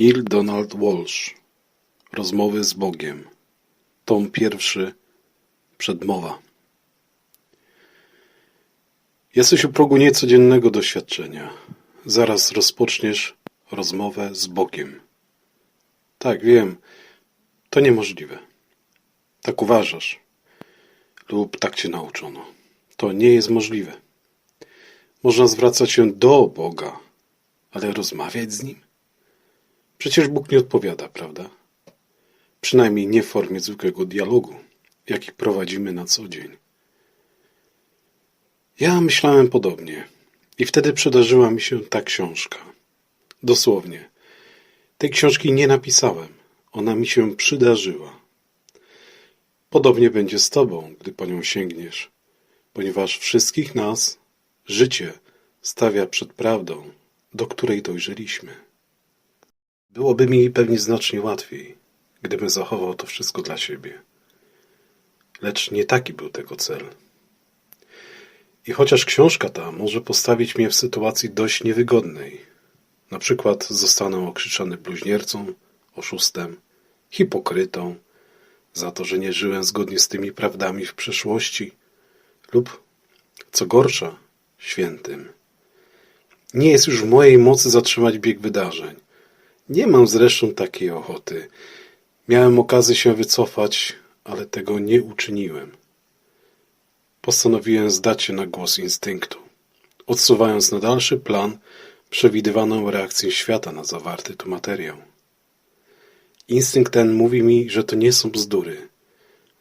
Neil Donald Walsh Rozmowy z Bogiem Tom pierwszy Przedmowa Jesteś u progu niecodziennego doświadczenia. Zaraz rozpoczniesz rozmowę z Bogiem. Tak, wiem, to niemożliwe. Tak uważasz. Lub tak cię nauczono. To nie jest możliwe. Można zwracać się do Boga, ale rozmawiać z Nim? Przecież Bóg nie odpowiada, prawda? Przynajmniej nie w formie zwykłego dialogu, jaki prowadzimy na co dzień. Ja myślałem podobnie i wtedy przydarzyła mi się ta książka. Dosłownie. Tej książki nie napisałem. Ona mi się przydarzyła. Podobnie będzie z Tobą, gdy po nią sięgniesz, ponieważ wszystkich nas życie stawia przed prawdą, do której dojrzeliśmy. Byłoby mi pewnie znacznie łatwiej, gdybym zachował to wszystko dla siebie. Lecz nie taki był tego cel. I chociaż książka ta może postawić mnie w sytuacji dość niewygodnej, na przykład zostanę okrzyczany bluźniercą, oszustem, hipokrytą, za to, że nie żyłem zgodnie z tymi prawdami w przeszłości, lub, co gorsza, świętym. Nie jest już w mojej mocy zatrzymać bieg wydarzeń. Nie mam zresztą takiej ochoty. Miałem okazję się wycofać, ale tego nie uczyniłem. Postanowiłem zdać się na głos instynktu, odsuwając na dalszy plan przewidywaną reakcję świata na zawarty tu materiał. Instynkt ten mówi mi, że to nie są bzdury,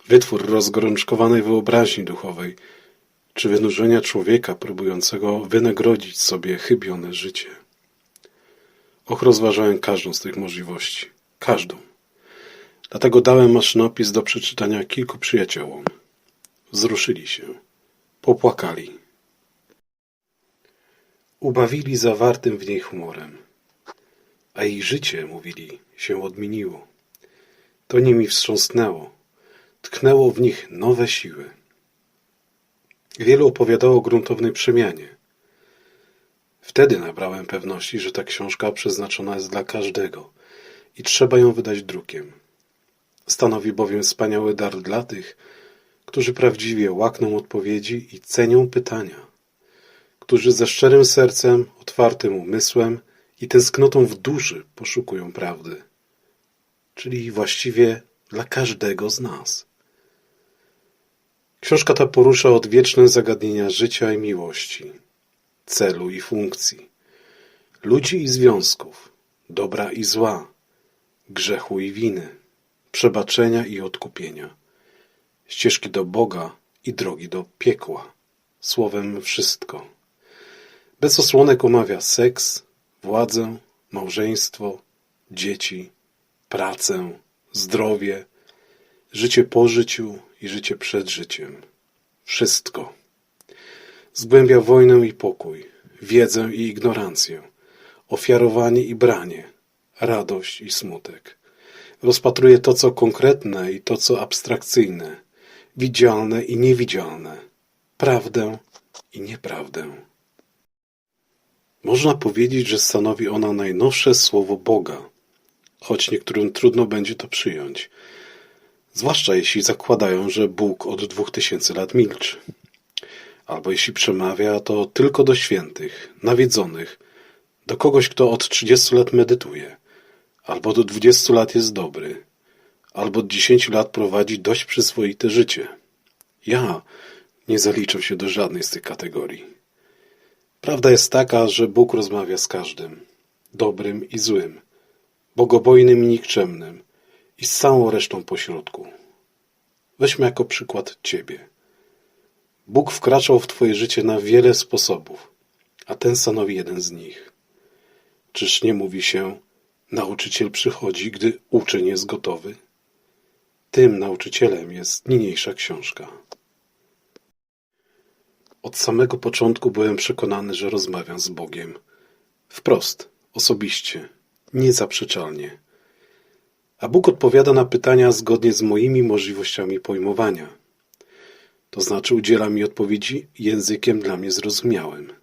wytwór rozgorączkowanej wyobraźni duchowej, czy wynurzenia człowieka próbującego wynagrodzić sobie chybione życie. Och, rozważałem każdą z tych możliwości. Każdą. Dlatego dałem maszynopis do przeczytania kilku przyjaciołom. Wzruszyli się. Popłakali. Ubawili zawartym w niej humorem. A ich życie, mówili, się odmieniło. To nimi wstrząsnęło. Tknęło w nich nowe siły. Wielu opowiadało o gruntownej przemianie. Wtedy nabrałem pewności, że ta książka przeznaczona jest dla każdego i trzeba ją wydać drukiem. Stanowi bowiem wspaniały dar dla tych, którzy prawdziwie łakną odpowiedzi i cenią pytania, którzy ze szczerym sercem, otwartym umysłem i tęsknotą w duszy poszukują prawdy, czyli właściwie dla każdego z nas. Książka ta porusza odwieczne zagadnienia życia i miłości, celu i funkcji, ludzi i związków, dobra i zła, grzechu i winy, przebaczenia i odkupienia, ścieżki do Boga i drogi do piekła, słowem wszystko. Bez osłonek omawia seks, władzę, małżeństwo, dzieci, pracę, zdrowie, życie po życiu i życie przed życiem. Wszystko. Zgłębia wojnę i pokój, wiedzę i ignorancję, ofiarowanie i branie, radość i smutek. Rozpatruje to, co konkretne i to, co abstrakcyjne, widzialne i niewidzialne, prawdę i nieprawdę. Można powiedzieć, że stanowi ona najnowsze słowo Boga, choć niektórym trudno będzie to przyjąć, zwłaszcza jeśli zakładają, że Bóg od dwóch tysięcy lat milczy. Albo jeśli przemawia, to tylko do świętych, nawiedzonych, do kogoś, kto od trzydziestu lat medytuje, albo do dwudziestu lat jest dobry, albo od dziesięciu lat prowadzi dość przyzwoite życie. Ja nie zaliczę się do żadnej z tych kategorii. Prawda jest taka, że Bóg rozmawia z każdym, dobrym i złym, bogobojnym i nikczemnym i z całą resztą pośrodku. Weźmy jako przykład Ciebie. Bóg wkraczał w Twoje życie na wiele sposobów, a ten stanowi jeden z nich. Czyż nie mówi się, nauczyciel przychodzi, gdy uczeń jest gotowy? Tym nauczycielem jest niniejsza książka. Od samego początku byłem przekonany, że rozmawiam z Bogiem. Wprost, osobiście, niezaprzeczalnie. A Bóg odpowiada na pytania zgodnie z moimi możliwościami pojmowania. To znaczy udziela mi odpowiedzi językiem dla mnie zrozumiałym.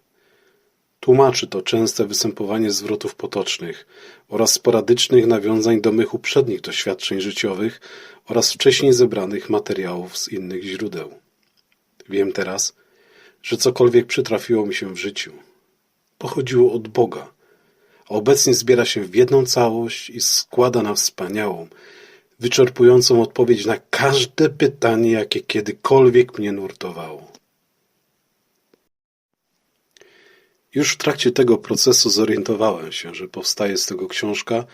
Tłumaczy to częste występowanie zwrotów potocznych oraz sporadycznych nawiązań do mych uprzednich doświadczeń życiowych oraz wcześniej zebranych materiałów z innych źródeł. Wiem teraz, że cokolwiek przytrafiło mi się w życiu, pochodziło od Boga, a obecnie zbiera się w jedną całość i składa na wspaniałą, wyczerpującą odpowiedź na każde pytanie, jakie kiedykolwiek mnie nurtowało. Już w trakcie tego procesu zorientowałem się, że powstaje z tego książka,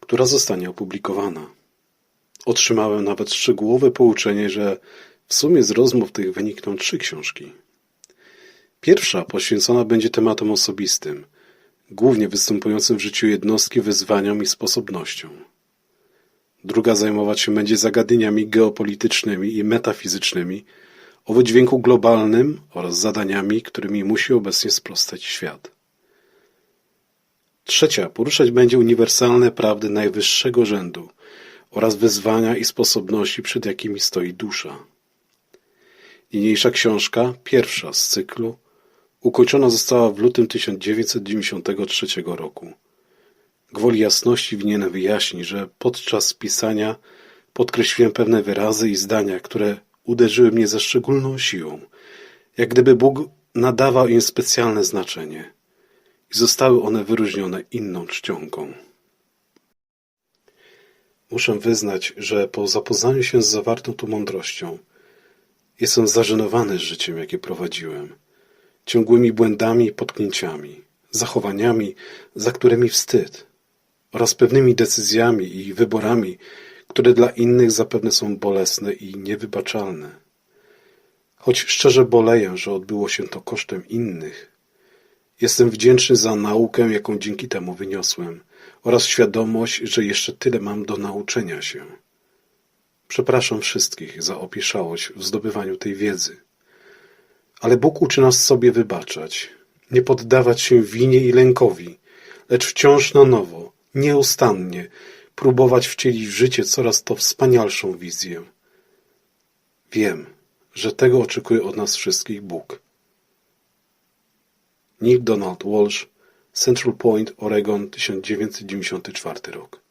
która zostanie opublikowana. Otrzymałem nawet szczegółowe pouczenie, że w sumie z rozmów tych wynikną trzy książki. Pierwsza poświęcona będzie tematom osobistym, głównie występującym w życiu jednostki wyzwaniom i sposobnościom. Druga zajmować się będzie zagadnieniami geopolitycznymi i metafizycznymi o wydźwięku globalnym oraz zadaniami, którymi musi obecnie sprostać świat. Trzecia poruszać będzie uniwersalne prawdy najwyższego rzędu oraz wyzwania i sposobności, przed jakimi stoi dusza. Niniejsza książka, pierwsza z cyklu, ukończona została w lutym 1993 roku. Gwoli jasności winienem wyjaśnić, że podczas pisania podkreśliłem pewne wyrazy i zdania, które uderzyły mnie ze szczególną siłą, jak gdyby Bóg nadawał im specjalne znaczenie i zostały one wyróżnione inną czcionką. Muszę wyznać, że po zapoznaniu się z zawartą tu mądrością jestem zażenowany życiem, jakie prowadziłem, ciągłymi błędami i potknięciami, zachowaniami, za którymi wstyd oraz pewnymi decyzjami i wyborami, które dla innych zapewne są bolesne i niewybaczalne. Choć szczerze boleję, że odbyło się to kosztem innych, jestem wdzięczny za naukę, jaką dzięki temu wyniosłem oraz świadomość, że jeszcze tyle mam do nauczenia się. Przepraszam wszystkich za opieszałość w zdobywaniu tej wiedzy. Ale Bóg uczy nas sobie wybaczać, nie poddawać się winie i lękowi, lecz wciąż na nowo, nieustannie próbować wcielić w życie coraz to wspanialszą wizję. Wiem, że tego oczekuje od nas wszystkich Bóg. Nick Donald Walsh, Central Point, Oregon, 1994 rok.